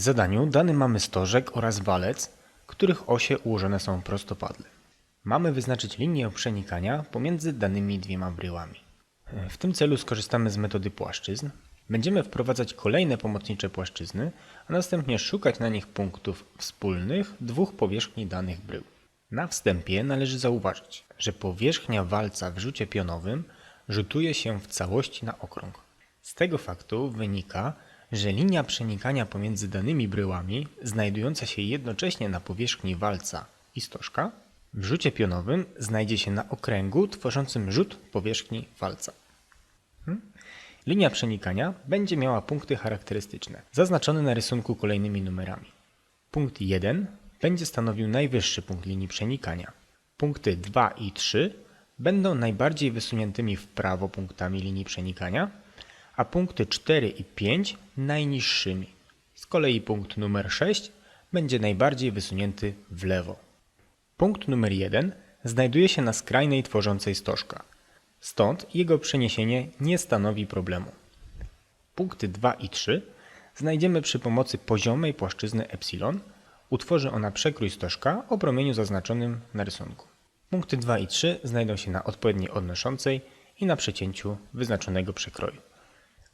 W zadaniu dany mamy stożek oraz walec, których osie ułożone są prostopadle. Mamy wyznaczyć linię przenikania pomiędzy danymi dwiema bryłami. W tym celu skorzystamy z metody płaszczyzn. Będziemy wprowadzać kolejne pomocnicze płaszczyzny, a następnie szukać na nich punktów wspólnych dwóch powierzchni danych brył. Na wstępie należy zauważyć, że powierzchnia walca w rzucie pionowym rzutuje się w całości na okrąg. Z tego faktu wynika, że linia przenikania pomiędzy danymi bryłami, znajdująca się jednocześnie na powierzchni walca i stożka, w rzucie pionowym znajdzie się na okręgu tworzącym rzut powierzchni walca. Hmm? Linia przenikania będzie miała punkty charakterystyczne, zaznaczone na rysunku kolejnymi numerami. Punkt 1 będzie stanowił najwyższy punkt linii przenikania. Punkty 2 i 3 będą najbardziej wysuniętymi w prawo punktami linii przenikania, a punkty 4 i 5 najniższymi. Z kolei punkt numer 6 będzie najbardziej wysunięty w lewo. Punkt numer 1 znajduje się na skrajnej tworzącej stożka. Stąd jego przeniesienie nie stanowi problemu. Punkty 2 i 3 znajdziemy przy pomocy poziomej płaszczyzny epsilon. Utworzy ona przekrój stożka o promieniu zaznaczonym na rysunku. Punkty 2 i 3 znajdą się na odpowiedniej odnoszącej i na przecięciu wyznaczonego przekroju.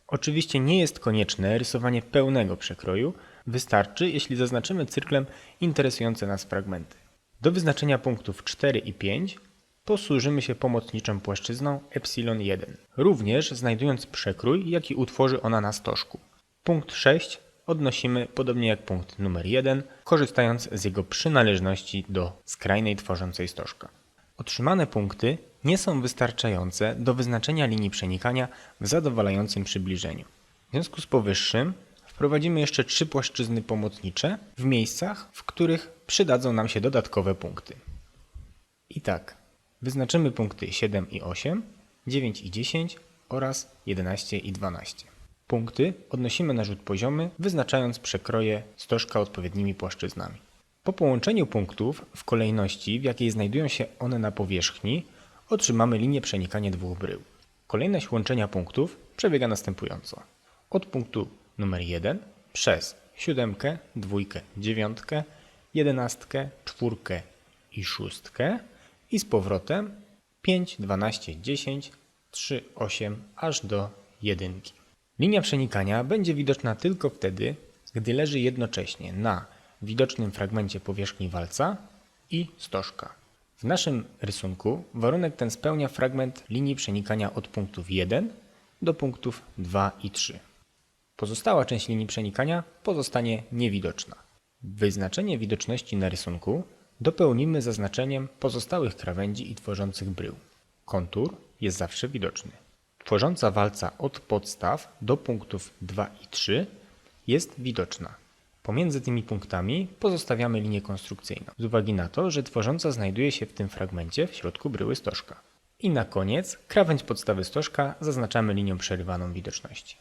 Oczywiście nie jest konieczne rysowanie pełnego przekroju, wystarczy jeśli zaznaczymy cyrklem interesujące nas fragmenty. Do wyznaczenia punktów 4 i 5 posłużymy się pomocniczą płaszczyzną epsilon 1, również znajdując przekrój, jaki utworzy ona na stożku. Punkt 6 odnosimy podobnie jak punkt numer 1, korzystając z jego przynależności do skrajnej tworzącej stożka. Otrzymane punkty nie są wystarczające do wyznaczenia linii przenikania w zadowalającym przybliżeniu. W związku z powyższym wprowadzimy jeszcze trzy płaszczyzny pomocnicze w miejscach, w których przydadzą nam się dodatkowe punkty. I tak, wyznaczymy punkty 7 i 8, 9 i 10 oraz 11 i 12. Punkty odnosimy na rzut poziomy, wyznaczając przekroje stożka odpowiednimi płaszczyznami. Po połączeniu punktów w kolejności, w jakiej znajdują się one na powierzchni, otrzymamy linię przenikania dwóch brył. Kolejność łączenia punktów przebiega następująco. Od punktu numer 1 przez siódemkę, dwójkę, dziewiątkę, jedenastkę, czwórkę i szóstkę i z powrotem 5, 12, 10, 3, 8 aż do jedynki. Linia przenikania będzie widoczna tylko wtedy, gdy leży jednocześnie na widocznym fragmencie powierzchni walca i stożka. W naszym rysunku warunek ten spełnia fragment linii przenikania od punktów 1 do punktów 2 i 3. Pozostała część linii przenikania pozostanie niewidoczna. Wyznaczenie widoczności na rysunku dopełnimy zaznaczeniem pozostałych krawędzi i tworzących brył. Kontur jest zawsze widoczny. Tworząca walca od podstaw do punktów 2 i 3 jest widoczna. Pomiędzy tymi punktami pozostawiamy linię konstrukcyjną, z uwagi na to, że tworząca znajduje się w tym fragmencie w środku bryły stożka. I na koniec krawędź podstawy stożka zaznaczamy linią przerywaną widoczności.